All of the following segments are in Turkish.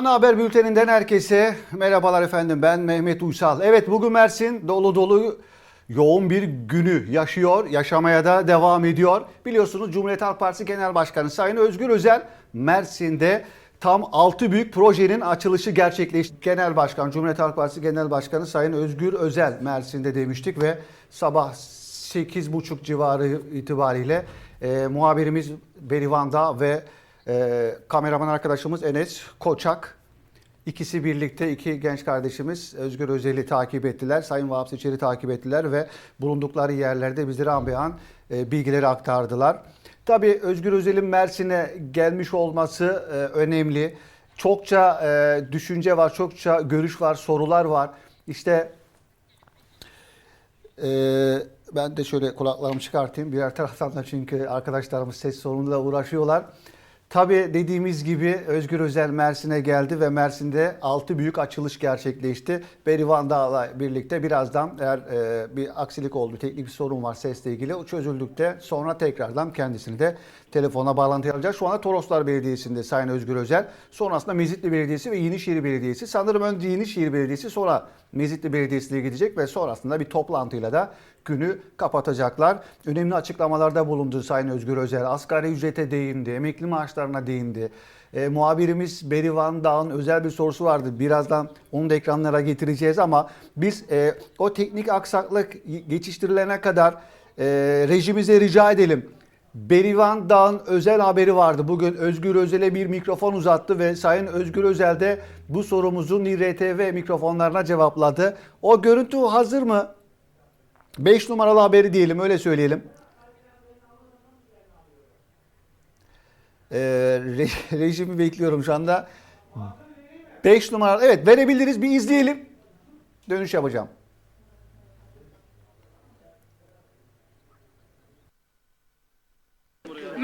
Ana Haber Bülteninden herkese merhabalar efendim ben Mehmet Uysal. Evet bugün Mersin dolu dolu yoğun bir günü yaşıyor, yaşamaya da devam ediyor. Biliyorsunuz Cumhuriyet Halk Partisi Genel Başkanı Sayın Özgür Özel Mersin'de tam 6 büyük projenin açılışı gerçekleşti. Genel Başkan, Cumhuriyet Halk Partisi Genel Başkanı Sayın Özgür Özel Mersin'de demiştik ve sabah 8.30 civarı itibariyle e, muhabirimiz Berivan'da ve e, kameraman arkadaşımız Enes Koçak ikisi birlikte iki genç kardeşimiz Özgür Özel'i takip ettiler. Sayın Vahap Seçer'i takip ettiler ve bulundukları yerlerde bizlere an be an e, bilgileri aktardılar. Tabii Özgür Özel'in Mersin'e gelmiş olması e, önemli. Çokça e, düşünce var, çokça görüş var, sorular var. İşte ee, ben de şöyle kulaklarımı çıkartayım. Birer taraftan da çünkü arkadaşlarımız ses sorunuyla uğraşıyorlar. Tabii dediğimiz gibi Özgür Özel Mersin'e geldi ve Mersin'de 6 büyük açılış gerçekleşti. Berivan Dağ'la birlikte birazdan eğer e, bir aksilik oldu, teknik bir sorun var sesle ilgili o çözüldükte sonra tekrardan kendisini de telefona bağlantıya alacağız. Şu anda Toroslar Belediyesi'nde Sayın Özgür Özel. Sonrasında Mezitli Belediyesi ve Yenişehir Belediyesi. Sanırım önce Yenişehir Belediyesi sonra Mezitli Belediyesi'ne gidecek ve sonrasında bir toplantıyla da günü kapatacaklar. Önemli açıklamalarda bulundu Sayın Özgür Özel. Asgari ücrete değindi, emekli maaşlarına değindi. E, muhabirimiz Berivan Dağ'ın özel bir sorusu vardı. Birazdan onu da ekranlara getireceğiz ama biz e, o teknik aksaklık geçiştirilene kadar e, rejimize rica edelim. Berivan Dağ'ın özel haberi vardı. Bugün Özgür Özel'e bir mikrofon uzattı ve Sayın Özgür Özel de bu sorumuzu NİRTV mikrofonlarına cevapladı. O görüntü hazır mı? 5 numaralı haberi diyelim öyle söyleyelim. Ee, re- rejimi bekliyorum şu anda. 5 numaralı evet verebiliriz bir izleyelim. Dönüş yapacağım.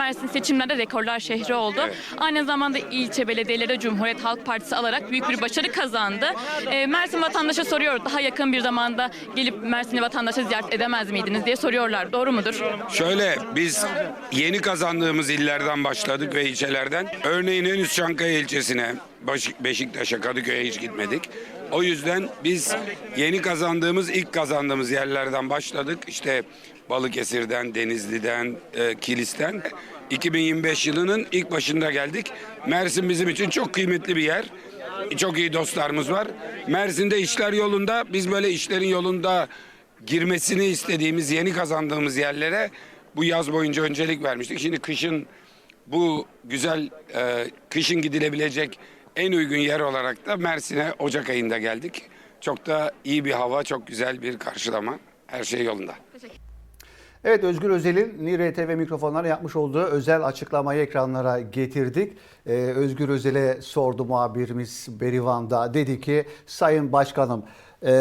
Mersin seçimlerde rekorlar şehri oldu. Aynı zamanda ilçe belediyeleri Cumhuriyet Halk Partisi alarak büyük bir başarı kazandı. Ee, Mersin vatandaşa soruyor daha yakın bir zamanda gelip Mersin'i vatandaşa ziyaret edemez miydiniz diye soruyorlar. Doğru mudur? Şöyle biz yeni kazandığımız illerden başladık ve ilçelerden. Örneğin henüz Çankaya ilçesine, Beşiktaş'a, Kadıköy'e hiç gitmedik. O yüzden biz yeni kazandığımız, ilk kazandığımız yerlerden başladık. İşte Balıkesir'den, Denizli'den, e, Kilis'ten. 2025 yılının ilk başında geldik. Mersin bizim için çok kıymetli bir yer. Çok iyi dostlarımız var. Mersin'de işler yolunda. Biz böyle işlerin yolunda girmesini istediğimiz, yeni kazandığımız yerlere bu yaz boyunca öncelik vermiştik. Şimdi kışın bu güzel e, kışın gidilebilecek en uygun yer olarak da Mersin'e Ocak ayında geldik. Çok da iyi bir hava, çok güzel bir karşılama. Her şey yolunda. Evet Özgür Özel'in NİR TV mikrofonlara yapmış olduğu özel açıklamayı ekranlara getirdik. Ee, Özgür Özel'e sordu muhabirimiz Berivan'da. Dedi ki Sayın Başkanım e,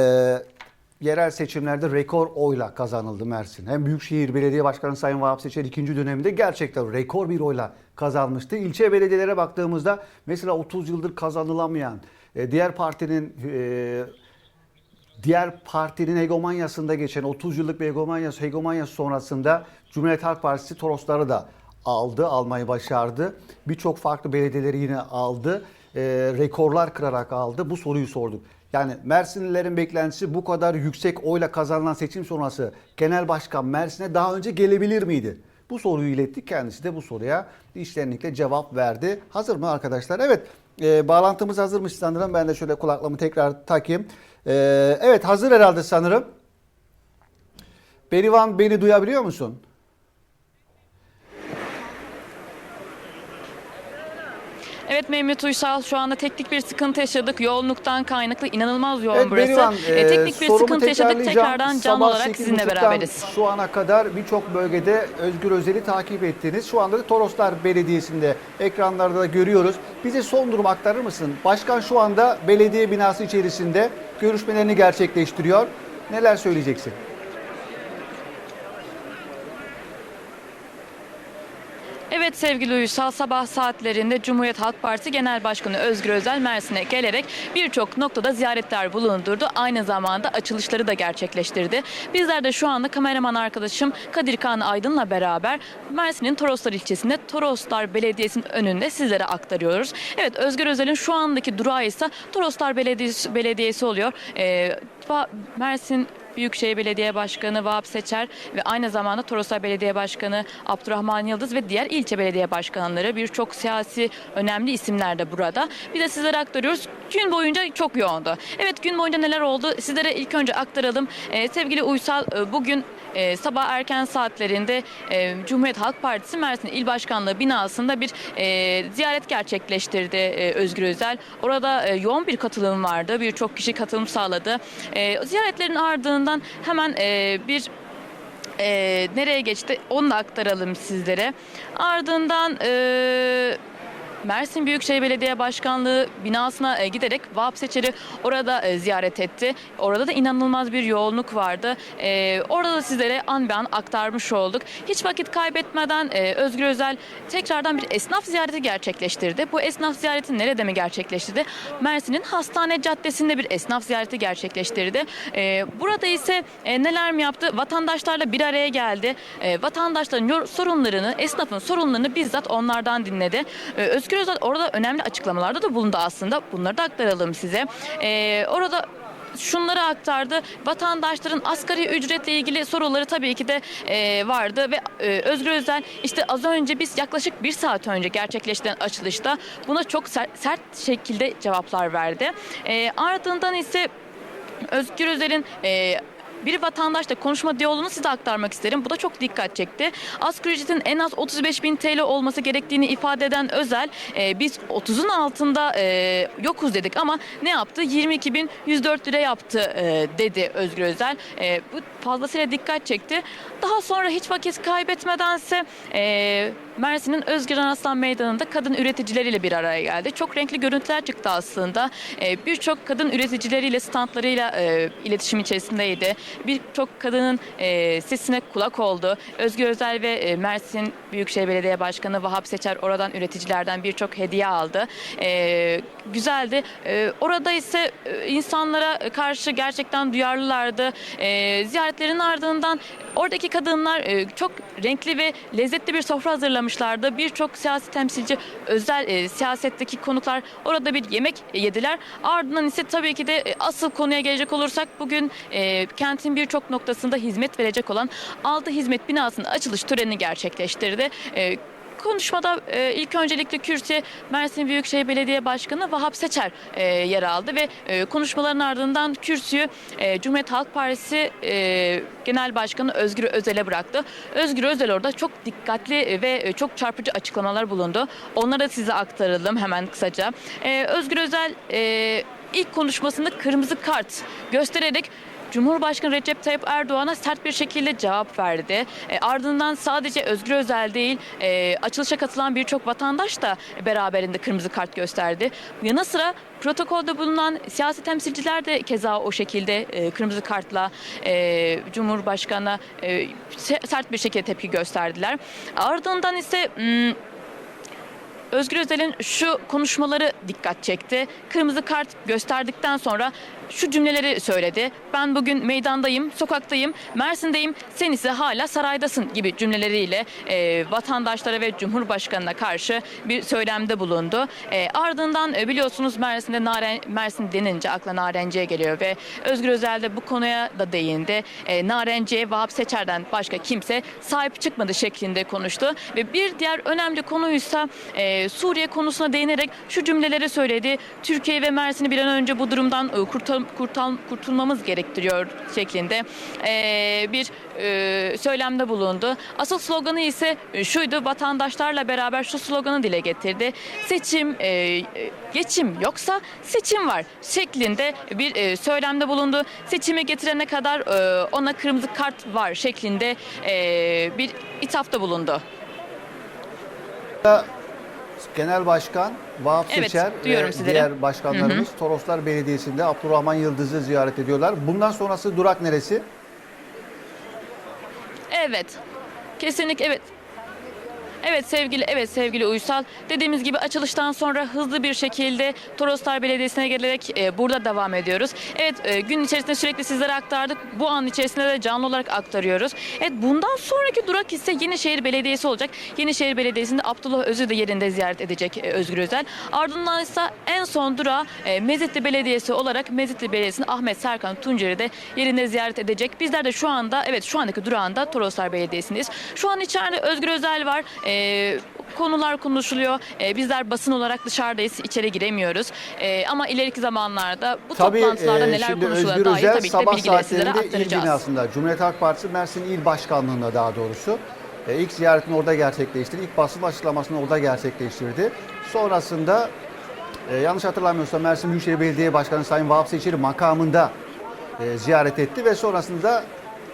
yerel seçimlerde rekor oyla kazanıldı Mersin. Hem Büyükşehir Belediye Başkanı Sayın Vahap Seçer ikinci döneminde gerçekten rekor bir oyla kazanmıştı. İlçe belediyelere baktığımızda mesela 30 yıldır kazanılamayan e, diğer partinin e, diğer partinin hegemonyasında geçen 30 yıllık bir hegemonyası, hegemonyası sonrasında Cumhuriyet Halk Partisi Torosları da aldı, almayı başardı. Birçok farklı belediyeleri yine aldı. Ee, rekorlar kırarak aldı. Bu soruyu sorduk. Yani Mersinlilerin beklentisi bu kadar yüksek oyla kazanılan seçim sonrası Genel Başkan Mersin'e daha önce gelebilir miydi? Bu soruyu ilettik. Kendisi de bu soruya içtenlikle cevap verdi. Hazır mı arkadaşlar? Evet. e, bağlantımız hazırmış sanırım. Ben de şöyle kulaklığımı tekrar takayım. E, evet hazır herhalde sanırım. Berivan beni duyabiliyor musun? Evet Mehmet Uysal şu anda teknik bir sıkıntı yaşadık. Yoğunluktan kaynaklı inanılmaz yoğun Evet burası. Berivan, Ee, e, teknik bir sıkıntı yaşadık. Tekrardan canlı olarak sizinle 8.30'dan beraberiz. Şu ana kadar birçok bölgede Özgür Özel'i takip ettiniz. Şu anda da Toroslar Belediyesi'nde ekranlarda da görüyoruz. Bize son durum aktarır mısın? Başkan şu anda belediye binası içerisinde görüşmelerini gerçekleştiriyor. Neler söyleyeceksin? Evet sevgili Uysal sabah saatlerinde Cumhuriyet Halk Partisi Genel Başkanı Özgür Özel Mersin'e gelerek birçok noktada ziyaretler bulundurdu. Aynı zamanda açılışları da gerçekleştirdi. Bizler de şu anda kameraman arkadaşım Kadir Kaan Aydın'la beraber Mersin'in Toroslar ilçesinde Toroslar Belediyesi'nin önünde sizlere aktarıyoruz. Evet Özgür Özel'in şu andaki durağı ise Toroslar Belediyesi, Belediyesi oluyor. Ee, Mersin Büyükşehir Belediye Başkanı Vahap Seçer ve aynı zamanda Toroslar Belediye Başkanı Abdurrahman Yıldız ve diğer ilçe belediye başkanları birçok siyasi önemli isimler de burada. Bir de sizlere aktarıyoruz. Gün boyunca çok yoğundu. Evet gün boyunca neler oldu sizlere ilk önce aktaralım. Ee, sevgili Uysal e, bugün e, sabah erken saatlerinde e, Cumhuriyet Halk Partisi Mersin İl Başkanlığı binasında bir e, ziyaret gerçekleştirdi e, Özgür Özel. Orada e, yoğun bir katılım vardı. Birçok kişi katılım sağladı. E, ziyaretlerin ardından hemen e, bir e, nereye geçti onu da aktaralım sizlere. Ardından e, Mersin Büyükşehir Belediye Başkanlığı binasına e, giderek Vahap Seçer'i orada e, ziyaret etti. Orada da inanılmaz bir yoğunluk vardı. E, orada da sizlere an be an aktarmış olduk. Hiç vakit kaybetmeden Özgür Özel tekrardan bir esnaf ziyareti gerçekleştirdi. Bu esnaf ziyareti nerede mi gerçekleştirdi? Mersin'in Hastane Caddesi'nde bir esnaf ziyareti gerçekleştirdi. Burada ise neler mi yaptı? Vatandaşlarla bir araya geldi. Vatandaşların sorunlarını, esnafın sorunlarını bizzat onlardan dinledi. E, Özgür Özel orada önemli açıklamalarda da bulundu aslında. Bunları da aktaralım size. E, orada şunları aktardı. Vatandaşların asgari ücretle ilgili soruları tabii ki de e, vardı ve e, Özgür Özel işte az önce biz yaklaşık bir saat önce gerçekleştiren açılışta buna çok sert, sert şekilde cevaplar verdi. E, ardından ise Özgür Özel'in e, bir vatandaşla konuşma diyaloğunu size aktarmak isterim. Bu da çok dikkat çekti. Asgari ücretin en az 35 bin TL olması gerektiğini ifade eden Özel, e, biz 30'un altında e, yokuz dedik ama ne yaptı? 22 bin 104 lira yaptı e, dedi Özgür Özel. E, bu fazlasıyla dikkat çekti. Daha sonra hiç vakit kaybetmedense e, Mersin'in Özgür Aslan Meydanı'nda kadın üreticileriyle bir araya geldi. Çok renkli görüntüler çıktı aslında. E, Birçok kadın üreticileriyle, standlarıyla e, iletişim içerisindeydi. Birçok kadının e, sesine kulak oldu. Özgür Özel ve e, Mersin Büyükşehir Belediye Başkanı Vahap Seçer oradan üreticilerden birçok hediye aldı. Güzeldi. Orada ise insanlara karşı gerçekten duyarlılardı. Ziyaretlerin ardından oradaki kadınlar çok renkli ve lezzetli bir sofra hazırlamışlardı. Birçok siyasi temsilci, özel e, siyasetteki konuklar orada bir yemek yediler. Ardından ise tabii ki de e, asıl konuya gelecek olursak bugün e, kentin birçok noktasında hizmet verecek olan Altı Hizmet Binası'nın açılış törenini gerçekleştirdi. E, Konuşmada e, ilk öncelikle kürsüye Mersin Büyükşehir Belediye Başkanı Vahap Seçer e, yer aldı ve e, konuşmaların ardından kürsüyü e, Cumhuriyet Halk Partisi e, Genel Başkanı Özgür Özel'e bıraktı. Özgür Özel orada çok dikkatli ve e, çok çarpıcı açıklamalar bulundu. Onları da size aktaralım hemen kısaca. E, Özgür Özel e, ilk konuşmasında kırmızı kart göstererek Cumhurbaşkanı Recep Tayyip Erdoğan'a sert bir şekilde cevap verdi. E, ardından sadece Özgür Özel değil, e, açılışa katılan birçok vatandaş da beraberinde kırmızı kart gösterdi. Yanı sıra protokolde bulunan siyasi temsilciler de keza o şekilde e, kırmızı kartla e, Cumhurbaşkanı'na e, se- sert bir şekilde tepki gösterdiler. Ardından ise... hmm, Özgür Özel'in şu konuşmaları dikkat çekti. Kırmızı kart gösterdikten sonra şu cümleleri söyledi. Ben bugün meydandayım, sokaktayım, Mersin'deyim, sen ise hala saraydasın gibi cümleleriyle e, vatandaşlara ve Cumhurbaşkanı'na karşı bir söylemde bulundu. E, ardından e, biliyorsunuz Mersin'de Naren, Mersin denince akla Narenciye geliyor ve Özgür Özel de bu konuya da değindi. E, Narenciye Vahap Seçer'den başka kimse sahip çıkmadı şeklinde konuştu ve bir diğer önemli konuysa e, Suriye konusuna değinerek şu cümleleri söyledi. Türkiye ve Mersin'i bir an önce bu durumdan e, kurtar, kurtar, kurtulmamız gerektiriyor şeklinde e, bir e, söylemde bulundu. Asıl sloganı ise şuydu vatandaşlarla beraber şu sloganı dile getirdi. Seçim e, geçim yoksa seçim var şeklinde bir e, söylemde bulundu. Seçimi getirene kadar e, ona kırmızı kart var şeklinde e, bir ithafta bulundu. Genel Başkan Vahap Evet, Seçer ve sizleri. diğer başkanlarımız Toroslar Belediyesi'nde Abdurrahman Yıldız'ı ziyaret ediyorlar. Bundan sonrası durak neresi? Evet. Kesinlikle evet. Evet sevgili evet sevgili Uysal dediğimiz gibi açılıştan sonra hızlı bir şekilde Toroslar Belediyesi'ne gelerek e, burada devam ediyoruz. Evet e, gün içerisinde sürekli sizlere aktardık. Bu an içerisinde de canlı olarak aktarıyoruz. Evet bundan sonraki durak ise Yenişehir Belediyesi olacak. Yenişehir Belediyesi'nde Abdullah Öz'ü de yerinde ziyaret edecek e, Özgür Özel. Ardından ise en son durağı e, Mezitli Belediyesi olarak Mezitli Belediyesi'nin Ahmet Serkan Tuncer'i de yerinde ziyaret edecek. Bizler de şu anda evet şu andaki durağında Toroslar Belediyesi'ndeyiz. Şu an içeride Özgür Özel var. E, konular konuşuluyor. E, bizler basın olarak dışarıdayız. içeri giremiyoruz. E, ama ileriki zamanlarda bu Tabii toplantılarda e, neler konuşulacağı dair tabii ki de sabah bilgileri sizlere saatlerinde il aktaracağız. binasında Cumhuriyet Halk Partisi Mersin İl Başkanlığı'nda daha doğrusu e, ilk ziyaretini orada gerçekleştirdi. İlk basın açıklamasını orada gerçekleştirdi. Sonrasında e, yanlış hatırlamıyorsam Mersin Büyükşehir Belediye Başkanı Sayın Vahap Seçili makamında e, ziyaret etti ve sonrasında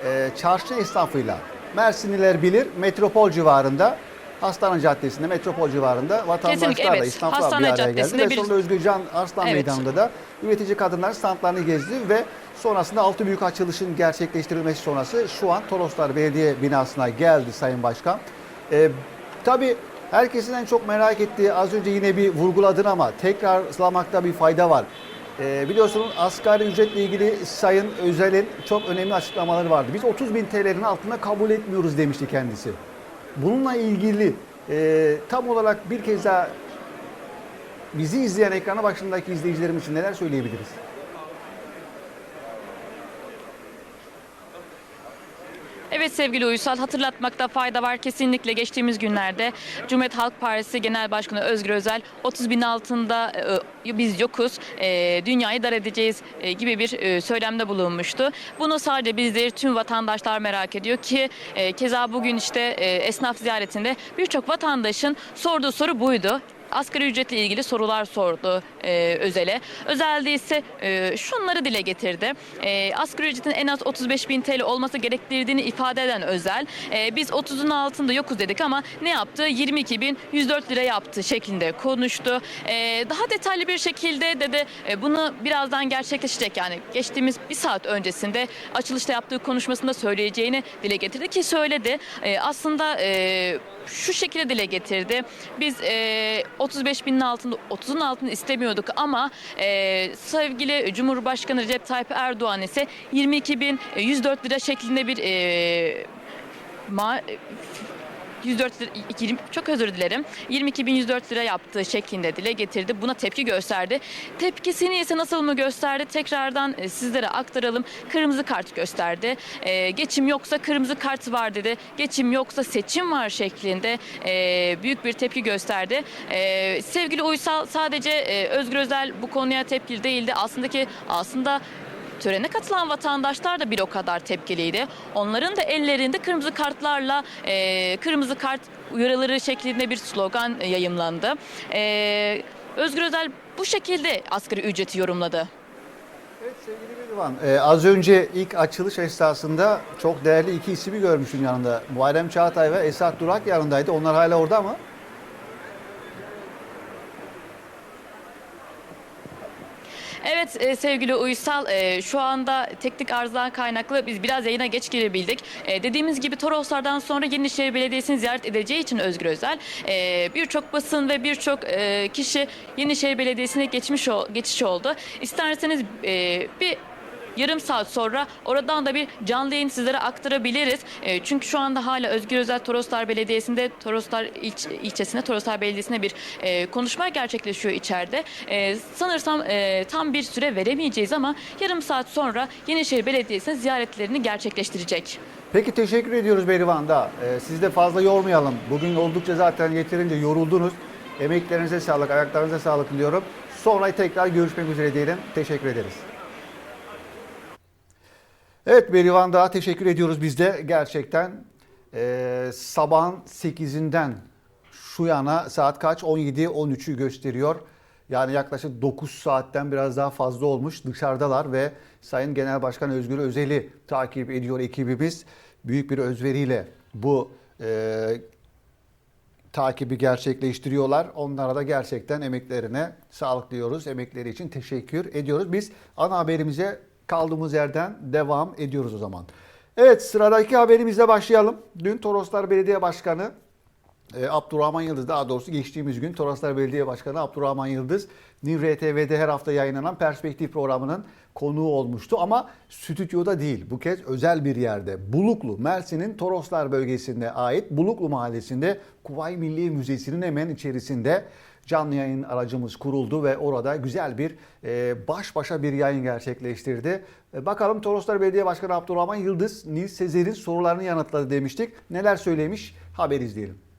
e, çarşı esnafıyla Mersinliler bilir metropol civarında Hastane Caddesi'nde, metropol civarında vatandaşlarla, evet. esnafla bir Hastane araya geldi. Ve bir- sonra Özgürcan Arslan Evet. Meydanı'nda da üretici kadınlar standlarını gezdi ve sonrasında altı büyük açılışın gerçekleştirilmesi sonrası şu an Toroslar Belediye binasına geldi Sayın Başkan. Ee, tabii herkesin en çok merak ettiği az önce yine bir vurguladın ama tekrarlamakta bir fayda var. Ee, biliyorsunuz asgari ücretle ilgili Sayın Özel'in çok önemli açıklamaları vardı. Biz 30 bin TL'nin altında kabul etmiyoruz demişti kendisi. Bununla ilgili e, tam olarak bir kez daha bizi izleyen ekrana başındaki izleyicilerimiz için neler söyleyebiliriz? Evet sevgili Uysal hatırlatmakta fayda var. Kesinlikle geçtiğimiz günlerde Cumhuriyet Halk Partisi Genel Başkanı Özgür Özel 30 bin altında e, biz yokuz, e, dünyayı dar edeceğiz e, gibi bir e, söylemde bulunmuştu. Bunu sadece biz değil tüm vatandaşlar merak ediyor ki e, keza bugün işte e, esnaf ziyaretinde birçok vatandaşın sorduğu soru buydu. Asgari ücretle ilgili sorular sordu e, Özel'e. Özel'de ise e, şunları dile getirdi. E, asgari ücretin en az 35 bin TL olması gerektirdiğini ifade eden Özel, e, biz 30'un altında yokuz dedik ama ne yaptı? 22 bin 104 lira yaptı şeklinde konuştu. E, daha detaylı bir şekilde dedi e, bunu birazdan gerçekleşecek yani geçtiğimiz bir saat öncesinde açılışta yaptığı konuşmasında söyleyeceğini dile getirdi ki söyledi. E, aslında e, şu şekilde dile getirdi. Biz e, 35 binin altında 30'un altını istemiyorduk ama e, sevgili Cumhurbaşkanı Recep Tayyip Erdoğan ise 22 bin 104 lira şeklinde bir e, ma 104 lira, 20, çok özür dilerim. 22.104 lira yaptığı şeklinde dile getirdi. Buna tepki gösterdi. Tepkisini ise nasıl mı gösterdi? Tekrardan e, sizlere aktaralım. Kırmızı kart gösterdi. E, geçim yoksa kırmızı kart var dedi. Geçim yoksa seçim var şeklinde e, büyük bir tepki gösterdi. E, sevgili Uysal sadece e, Özgür Özel bu konuya tepkili değildi. Aslında ki aslında Törene katılan vatandaşlar da bir o kadar tepkiliydi. Onların da ellerinde kırmızı kartlarla e, kırmızı kart uyarıları şeklinde bir slogan yayımlandı. E, Özgür Özel bu şekilde asgari ücreti yorumladı. Evet sevgili Bedivan, e, az önce ilk açılış esnasında çok değerli iki ismi görmüşsün yanında. Muharrem Çağatay ve Esat Durak yanındaydı. Onlar hala orada mı? E, sevgili Uysal e, şu anda teknik arızadan kaynaklı biz biraz yayına geç girebildik. E, dediğimiz gibi Toroslardan sonra Yenişehir Belediyesi'ni ziyaret edeceği için Özgür Özel e, birçok basın ve birçok e, kişi Yenişehir Belediyesi'ne geçmiş ol- geçiş oldu. İsterseniz e, bir Yarım saat sonra oradan da bir canlı yayın sizlere aktarabiliriz. E, çünkü şu anda hala Özgür Özel Toroslar Belediyesi'nde, Toroslar ilç, ilçesinde, Toroslar Belediyesi'nde bir e, konuşma gerçekleşiyor içeride. E, sanırsam e, tam bir süre veremeyeceğiz ama yarım saat sonra Yenişehir Belediyesi'ne ziyaretlerini gerçekleştirecek. Peki teşekkür ediyoruz Berivan'da. Ee, sizi de fazla yormayalım. Bugün oldukça zaten yeterince yoruldunuz. Emeklerinize sağlık, ayaklarınıza sağlık diliyorum. Sonra tekrar görüşmek üzere diyelim. Teşekkür ederiz. Evet Berivan daha teşekkür ediyoruz biz de gerçekten. Ee, sabahın 8'inden şu yana saat kaç? 17-13'ü gösteriyor. Yani yaklaşık 9 saatten biraz daha fazla olmuş dışarıdalar ve Sayın Genel Başkan Özgür Özel'i takip ediyor ekibimiz. Büyük bir özveriyle bu e, takibi gerçekleştiriyorlar. Onlara da gerçekten emeklerine sağlık diyoruz. Emekleri için teşekkür ediyoruz. Biz ana haberimize kaldığımız yerden devam ediyoruz o zaman. Evet sıradaki haberimizle başlayalım. Dün Toroslar Belediye Başkanı e, Abdurrahman Yıldız daha doğrusu geçtiğimiz gün Toroslar Belediye Başkanı Abdurrahman Yıldız Nin RTV'de her hafta yayınlanan Perspektif programının konuğu olmuştu ama stüdyoda değil. Bu kez özel bir yerde Buluklu, Mersin'in Toroslar bölgesinde ait Buluklu Mahallesi'nde Kuvay Milli Müzesi'nin hemen içerisinde canlı yayın aracımız kuruldu ve orada güzel bir e, baş başa bir yayın gerçekleştirdi. E, bakalım Toroslar Belediye Başkanı Abdurrahman Yıldız, Nil Sezer'in sorularını yanıtladı demiştik. Neler söylemiş? Haber izleyelim.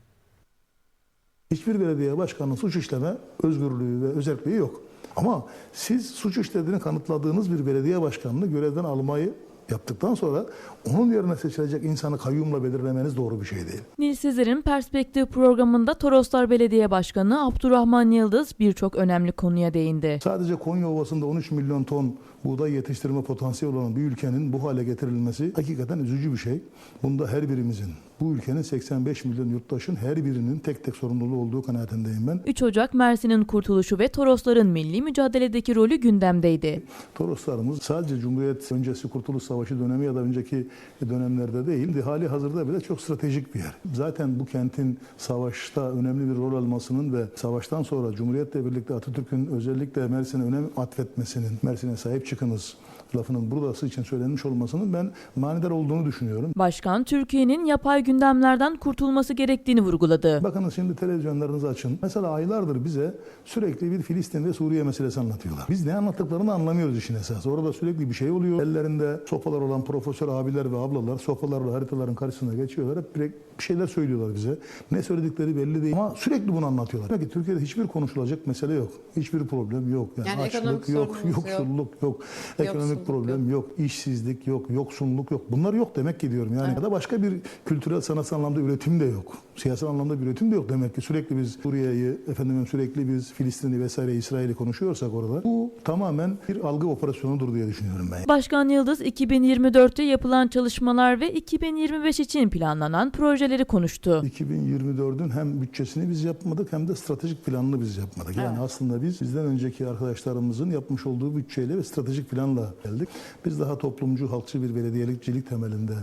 Hiçbir belediye başkanının suç işleme özgürlüğü ve özelliği yok. Ama siz suç işlediğini kanıtladığınız bir belediye başkanını görevden almayı yaptıktan sonra onun yerine seçilecek insanı kayyumla belirlemeniz doğru bir şey değil. Nil Sezer'in Perspektif programında Toroslar Belediye Başkanı Abdurrahman Yıldız birçok önemli konuya değindi. Sadece Konya Ovası'nda 13 milyon ton buğday yetiştirme potansiyeli olan bir ülkenin bu hale getirilmesi hakikaten üzücü bir şey. Bunda her birimizin, bu ülkenin 85 milyon yurttaşın her birinin tek tek sorumluluğu olduğu kanaatindeyim ben. 3 Ocak Mersin'in kurtuluşu ve Torosların milli mücadeledeki rolü gündemdeydi. Toroslarımız sadece Cumhuriyet öncesi Kurtuluş Savaşı dönemi ya da önceki dönemlerde değil, hali hazırda bile çok stratejik bir yer. Zaten bu kentin savaşta önemli bir rol almasının ve savaştan sonra Cumhuriyet'le birlikte Atatürk'ün özellikle Mersin'e önem atfetmesinin, Mersin'e sahip çıkınız lafının buradası için söylenmiş olmasının ben manidar olduğunu düşünüyorum. Başkan Türkiye'nin yapay gündemlerden kurtulması gerektiğini vurguladı. Bakınız şimdi televizyonlarınızı açın. Mesela aylardır bize sürekli bir Filistin ve Suriye meselesi anlatıyorlar. Biz ne anlattıklarını anlamıyoruz işin esası. Orada sürekli bir şey oluyor. Ellerinde sopalar olan profesör abiler ve ablalar sopalarla haritaların karşısına geçiyorlar. Hep bir şeyler söylüyorlar bize. Ne söyledikleri belli değil ama sürekli bunu anlatıyorlar. Demek ki Türkiye'de hiçbir konuşulacak mesele yok. Hiçbir problem yok. Yani, Yani açlık yok, yok. yoksulluk yok, ekonomik Yoksulluk problem yok, işsizlik yok, yoksunluk yok. Bunlar yok demek ki diyorum. Yani ya da başka bir kültürel sanatsal anlamda üretim de yok. Siyasal anlamda bir üretim de yok demek ki. Sürekli biz Suriye'yi, efendim sürekli biz Filistin'i vesaire İsrail'i konuşuyorsak orada bu tamamen bir algı operasyonudur diye düşünüyorum ben. Başkan Yıldız 2024'te yapılan çalışmalar ve 2025 için planlanan projeleri konuştu. 2024'ün hem bütçesini biz yapmadık hem de stratejik planını biz yapmadık. Yani aslında biz bizden önceki arkadaşlarımızın yapmış olduğu bütçeyle ve stratejik planla geldik. Biz daha toplumcu, halkçı bir belediyelikçilik temelinde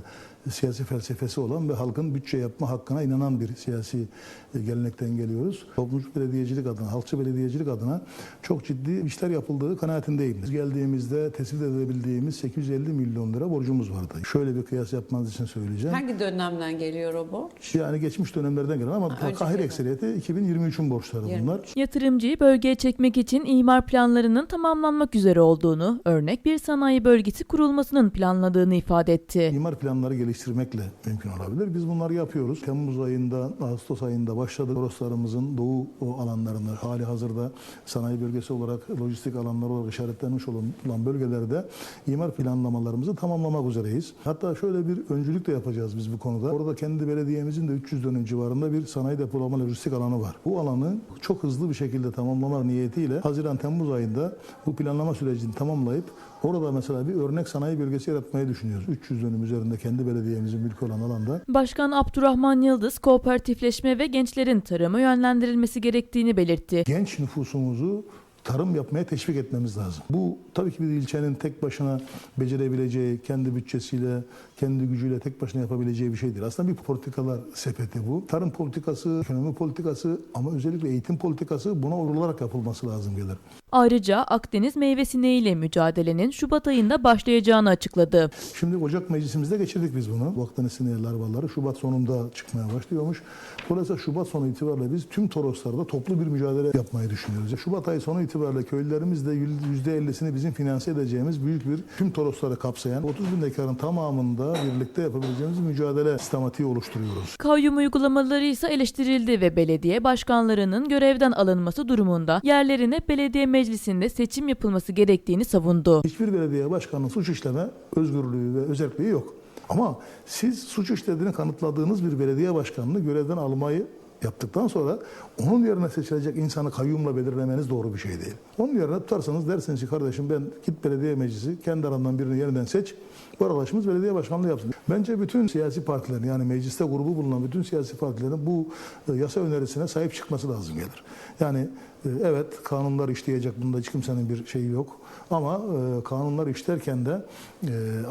siyasi felsefesi olan ve halkın bütçe yapma hakkına inanan bir siyasi e, gelenekten geliyoruz. Toplumcu belediyecilik adına, halkçı belediyecilik adına çok ciddi işler yapıldığı kanaatindeyim. Biz geldiğimizde tespit edebildiğimiz 850 milyon lira borcumuz vardı. Şöyle bir kıyas yapmanız için söyleyeceğim. Hangi dönemden geliyor o borç? Yani geçmiş dönemlerden gelen ama önceki kahir ekseriyeti 2023'ün borçları bunlar. 23. Yatırımcıyı bölgeye çekmek için imar planlarının tamamlanmak üzere olduğunu, örnek bir sanayi bölgesi kurulmasının planladığını ifade etti. İmar planları geliştirmekle mümkün olabilir. Biz bunları yapıyoruz. Temmuz ayında, Ağustos ayında başladık. Toroslarımızın doğu o alanlarında hali hazırda sanayi bölgesi olarak, lojistik alanlar olarak işaretlenmiş olan bölgelerde imar planlamalarımızı tamamlamak üzereyiz. Hatta şöyle bir öncülük de yapacağız biz bu konuda. Orada kendi belediyemizin de 300 dönüm civarında bir sanayi depolama lojistik alanı var. Bu alanı çok hızlı bir şekilde tamamlamak niyetiyle Haziran-Temmuz ayında bu planlama sürecini tamamlayıp orada mesela bir örnek sanayi bölgesi yaratmayı düşünüyoruz. 300 dönüm üzerinde kendi belediyemizin mülkü olan alanda. Başkan Abdurrahman Yıldız, kooperatifleşme ve gençlerin tarıma yönlendirilmesi gerektiğini belirtti. Genç nüfusumuzu tarım yapmaya teşvik etmemiz lazım. Bu tabii ki bir ilçenin tek başına becerebileceği, kendi bütçesiyle, kendi gücüyle tek başına yapabileceği bir şey değil. Aslında bir politikalar sepeti bu. Tarım politikası, ekonomi politikası ama özellikle eğitim politikası buna uğrularak yapılması lazım gelir. Ayrıca Akdeniz meyve sineğiyle mücadelenin Şubat ayında başlayacağını açıkladı. Şimdi Ocak Meclisimizde geçirdik biz bunu. Bu Akdeniz sineği larvaları Şubat sonunda çıkmaya başlıyormuş. Dolayısıyla Şubat sonu itibariyle biz tüm Toroslarda toplu bir mücadele yapmayı düşünüyoruz. Şubat ayı sonu itibariyle köylülerimizle %50'sini bizim finanse edeceğimiz büyük bir tüm Torosları kapsayan 30 bin dekarın tamamında birlikte yapabileceğimiz mücadele sistematiği oluşturuyoruz. Kayyum uygulamaları ise eleştirildi ve belediye başkanlarının görevden alınması durumunda yerlerine belediye meclisinde seçim yapılması gerektiğini savundu. Hiçbir belediye başkanının suç işleme özgürlüğü ve özelliği yok. Ama siz suç işlediğini kanıtladığınız bir belediye başkanını görevden almayı yaptıktan sonra onun yerine seçilecek insanı kayyumla belirlemeniz doğru bir şey değil. Onun yerine tutarsanız dersiniz ki kardeşim ben git belediye meclisi kendi arandan birini yeniden seç. Bu arkadaşımız belediye başkanlığı yapsın. Bence bütün siyasi partilerin yani mecliste grubu bulunan bütün siyasi partilerin bu e, yasa önerisine sahip çıkması lazım gelir. Yani e, evet kanunlar işleyecek bunda hiç kimsenin bir şeyi yok. Ama e, kanunlar işlerken de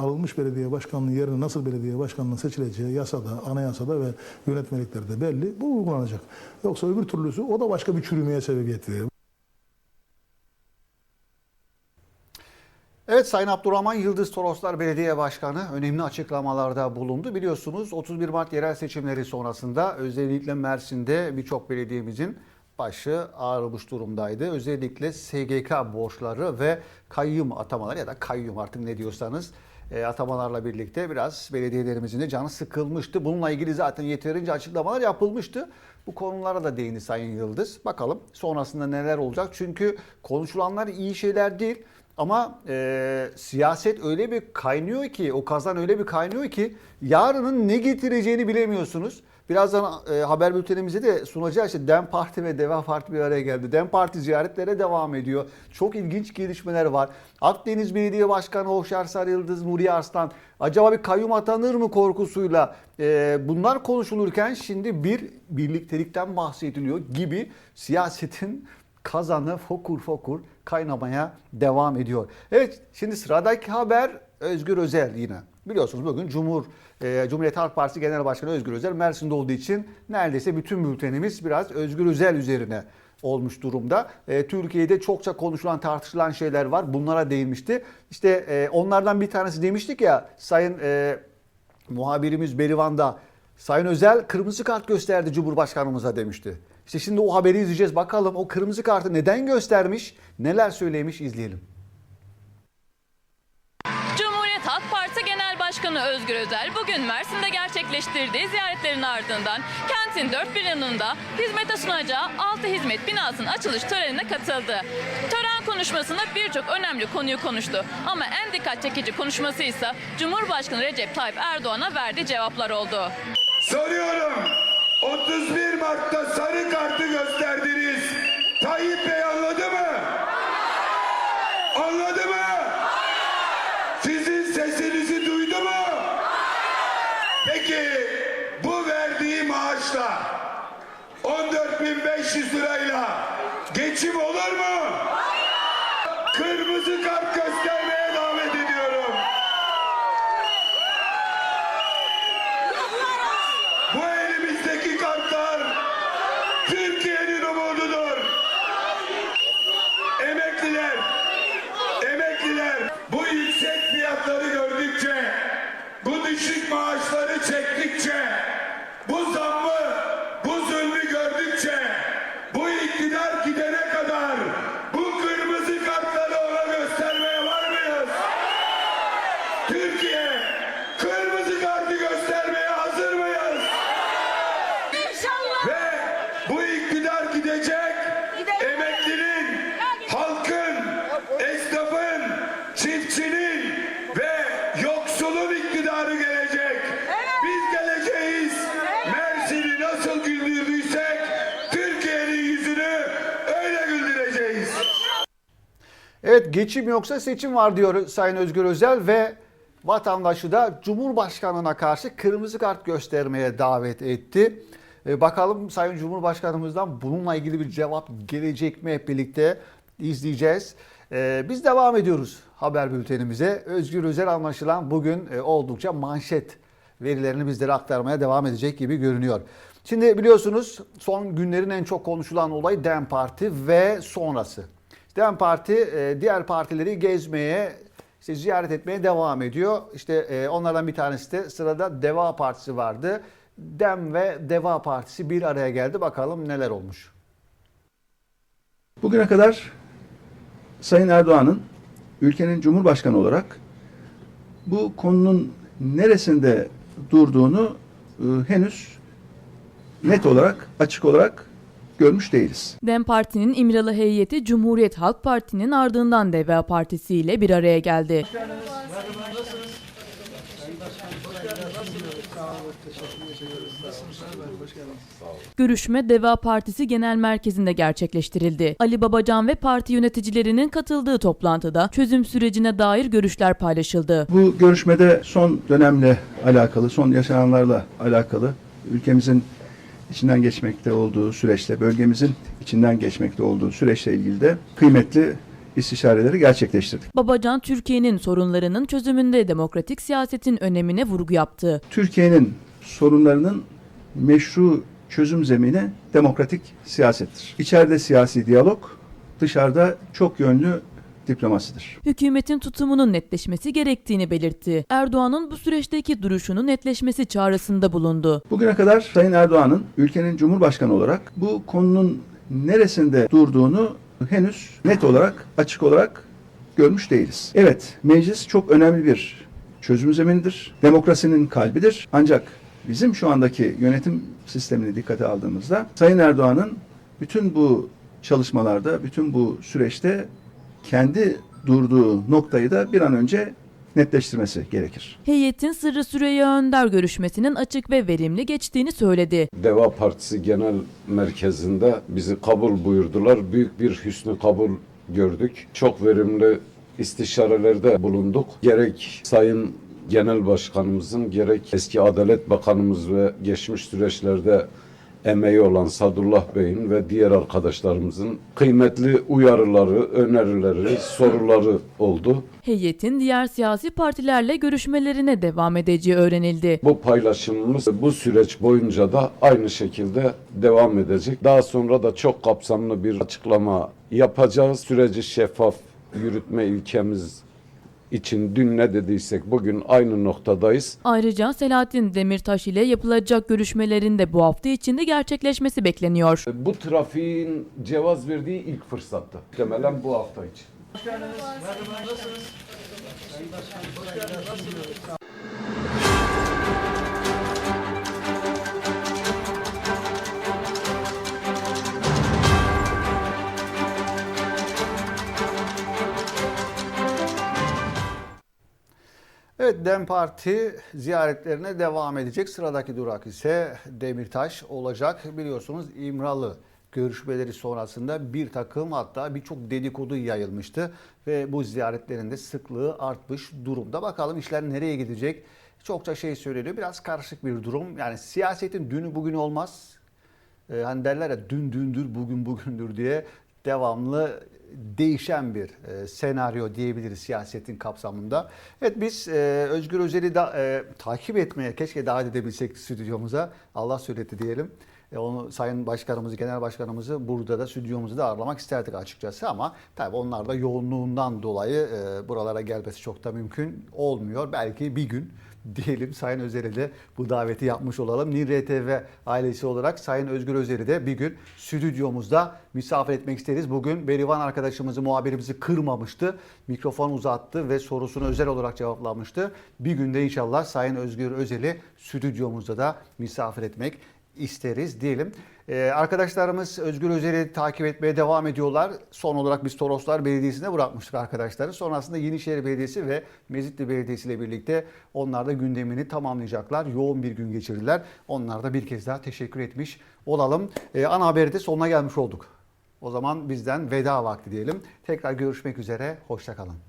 alınmış belediye başkanlığı yerine nasıl belediye başkanlığı seçileceği yasada, anayasada ve yönetmeliklerde belli. Bu uygulanacak. Yoksa öbür türlüsü o da başka bir çürümeye sebebiyet verir. Evet Sayın Abdurrahman Yıldız Toroslar Belediye Başkanı önemli açıklamalarda bulundu. Biliyorsunuz 31 Mart yerel seçimleri sonrasında özellikle Mersin'de birçok belediyemizin başı ağrımış durumdaydı. Özellikle SGK borçları ve kayyum atamaları ya da kayyum artık ne diyorsanız e, atamalarla birlikte biraz belediyelerimizin de canı sıkılmıştı. Bununla ilgili zaten yeterince açıklamalar yapılmıştı. Bu konulara da değindi Sayın Yıldız. Bakalım sonrasında neler olacak. Çünkü konuşulanlar iyi şeyler değil. Ama e, siyaset öyle bir kaynıyor ki, o kazan öyle bir kaynıyor ki yarının ne getireceğini bilemiyorsunuz. Birazdan e, haber bültenimizi de sunacağız. İşte DEM Parti ve DEVA Parti bir araya geldi. DEM Parti ziyaretlere devam ediyor. Çok ilginç gelişmeler var. Akdeniz Belediye Başkanı Hoşyar Sarıyıldız, Nuri Arslan acaba bir kayyum atanır mı korkusuyla e, bunlar konuşulurken şimdi bir birliktelikten bahsediliyor gibi siyasetin kazanı fokur fokur kaynamaya devam ediyor. Evet şimdi sıradaki haber Özgür Özel yine. Biliyorsunuz bugün Cumhur e, Cumhuriyet Halk Partisi Genel Başkanı Özgür Özel Mersin'de olduğu için neredeyse bütün bültenimiz biraz Özgür Özel üzerine olmuş durumda. E, Türkiye'de çokça konuşulan, tartışılan şeyler var. Bunlara değinmişti. İşte e, onlardan bir tanesi demiştik ya Sayın e, muhabirimiz Berivan'da Sayın Özel kırmızı kart gösterdi Cumhurbaşkanımıza demişti. İşte şimdi o haberi izleyeceğiz. Bakalım o kırmızı kartı neden göstermiş, neler söylemiş izleyelim. Başkanı Özgür Özel bugün Mersin'de gerçekleştirdiği ziyaretlerin ardından kentin dört bir yanında hizmete sunacağı altı hizmet binasının açılış törenine katıldı. Tören konuşmasında birçok önemli konuyu konuştu. Ama en dikkat çekici konuşması ise Cumhurbaşkanı Recep Tayyip Erdoğan'a verdiği cevaplar oldu. Soruyorum. 31 Mart'ta sarı kartı gösterdiniz. Tayyip Bey anladı mı? Anladı mı? Sizin sesinizi duydu mu? Peki bu verdiği maaşla 14.500 lirayla geçim olur mu? Kırmızı kart göstermeye davet ediyorum. Bu elimizdeki kartlar Türkiye'nin umududur. Emekliler, emekliler bu yüksek fiyatları gördükçe, bu düşük maaşları çektikçe, bu zammı, bu zulmü gördükçe, bu iktidar gidene kadar bu kırmızı kartları ona göstermeye var mıyız? Türkiye kırmızı kartı göstermeye hazır mıyız? Ve bu iktidar gidecek, emeklinin, halkın, esnafın, çiftçinin ve yoksulun iktidarı gelecek. Biz geleceğiz. Mersin'i nasıl güldürdüysek Türkiye'nin yüzünü öyle güldüreceğiz. Evet geçim yoksa seçim var diyor Sayın Özgür Özel ve vatandaşı da Cumhurbaşkanına karşı kırmızı kart göstermeye davet etti. E, bakalım Sayın Cumhurbaşkanımızdan bununla ilgili bir cevap gelecek mi hep birlikte izleyeceğiz. E, biz devam ediyoruz haber bültenimize. Özgür Özel anlaşılan bugün e, oldukça manşet verilerini bizlere aktarmaya devam edecek gibi görünüyor. Şimdi biliyorsunuz son günlerin en çok konuşulan olay DEM Parti ve sonrası. DEM Parti e, diğer partileri gezmeye, işte ziyaret etmeye devam ediyor. İşte e, onlardan bir tanesi de sırada Deva Partisi vardı. DEM ve Deva Partisi bir araya geldi. Bakalım neler olmuş. Bugüne kadar Sayın Erdoğan'ın ülkenin Cumhurbaşkanı olarak bu konunun neresinde durduğunu e, henüz net olarak, açık olarak görmüş değiliz. DEM Parti'nin İmralı heyeti Cumhuriyet Halk Parti'nin ardından Deva Partisi ile bir araya geldi. Görüşme Deva Partisi Genel Merkezi'nde gerçekleştirildi. Ali Babacan ve parti yöneticilerinin katıldığı toplantıda çözüm sürecine dair görüşler paylaşıldı. Bu görüşmede son dönemle alakalı, son yaşananlarla alakalı ülkemizin içinden geçmekte olduğu süreçle, bölgemizin içinden geçmekte olduğu süreçle ilgili de kıymetli istişareleri gerçekleştirdik. Babacan Türkiye'nin sorunlarının çözümünde demokratik siyasetin önemine vurgu yaptı. Türkiye'nin sorunlarının meşru çözüm zemini demokratik siyasettir. İçeride siyasi diyalog, dışarıda çok yönlü diplomasidir. Hükümetin tutumunun netleşmesi gerektiğini belirtti. Erdoğan'ın bu süreçteki duruşunun netleşmesi çağrısında bulundu. Bugüne kadar Sayın Erdoğan'ın ülkenin Cumhurbaşkanı olarak bu konunun neresinde durduğunu henüz net olarak, açık olarak görmüş değiliz. Evet, meclis çok önemli bir çözüm zeminidir. Demokrasinin kalbidir. Ancak bizim şu andaki yönetim sistemini dikkate aldığımızda Sayın Erdoğan'ın bütün bu çalışmalarda, bütün bu süreçte kendi durduğu noktayı da bir an önce netleştirmesi gerekir. Heyetin Sırrı Süreyya Önder görüşmesinin açık ve verimli geçtiğini söyledi. Deva Partisi Genel Merkezi'nde bizi kabul buyurdular. Büyük bir hüsnü kabul gördük. Çok verimli istişarelerde bulunduk. Gerek Sayın Genel Başkanımızın gerek eski Adalet Bakanımız ve geçmiş süreçlerde emeği olan Sadullah Bey'in ve diğer arkadaşlarımızın kıymetli uyarıları, önerileri, soruları oldu. Heyetin diğer siyasi partilerle görüşmelerine devam edeceği öğrenildi. Bu paylaşımımız bu süreç boyunca da aynı şekilde devam edecek. Daha sonra da çok kapsamlı bir açıklama yapacağız. Süreci şeffaf yürütme ilkemiz için dün ne dediysek bugün aynı noktadayız. Ayrıca Selahattin Demirtaş ile yapılacak görüşmelerin de bu hafta içinde gerçekleşmesi bekleniyor. Bu trafiğin cevaz verdiği ilk fırsattı. Muhtemelen bu hafta için. Evet DEM Parti ziyaretlerine devam edecek. Sıradaki durak ise Demirtaş olacak. Biliyorsunuz İmralı görüşmeleri sonrasında bir takım hatta birçok dedikodu yayılmıştı ve bu ziyaretlerin de sıklığı artmış durumda. Bakalım işler nereye gidecek? Çokça şey söyleniyor. Biraz karışık bir durum. Yani siyasetin dünü bugün olmaz. Ee, hani derler ya dün dündür bugün bugündür diye devamlı değişen bir e, senaryo diyebiliriz siyasetin kapsamında. Evet biz e, Özgür Özel'i da, e, takip etmeye keşke davet edebilsek stüdyomuza. Allah söyletti diyelim. E, onu Sayın Başkanımızı, Genel Başkanımızı burada da stüdyomuzu da ağırlamak isterdik açıkçası ama tabii onlar da yoğunluğundan dolayı e, buralara gelmesi çok da mümkün olmuyor. Belki bir gün diyelim Sayın Özer'e de bu daveti yapmış olalım. Nil RTV ailesi olarak Sayın Özgür Özer'i de bir gün stüdyomuzda misafir etmek isteriz. Bugün Berivan arkadaşımızı, muhabirimizi kırmamıştı. Mikrofon uzattı ve sorusunu özel olarak cevaplamıştı. Bir günde inşallah Sayın Özgür Özel'i stüdyomuzda da misafir etmek isteriz diyelim. Ee, arkadaşlarımız Özgür Özel'i takip etmeye devam ediyorlar. Son olarak biz Toroslar Belediyesi'ne bırakmıştık arkadaşları. Sonrasında Yenişehir Belediyesi ve Mezitli Belediyesi ile birlikte onlar da gündemini tamamlayacaklar. Yoğun bir gün geçirdiler. Onlar da bir kez daha teşekkür etmiş olalım. Ee, ana haberi de sonuna gelmiş olduk. O zaman bizden veda vakti diyelim. Tekrar görüşmek üzere. Hoşçakalın.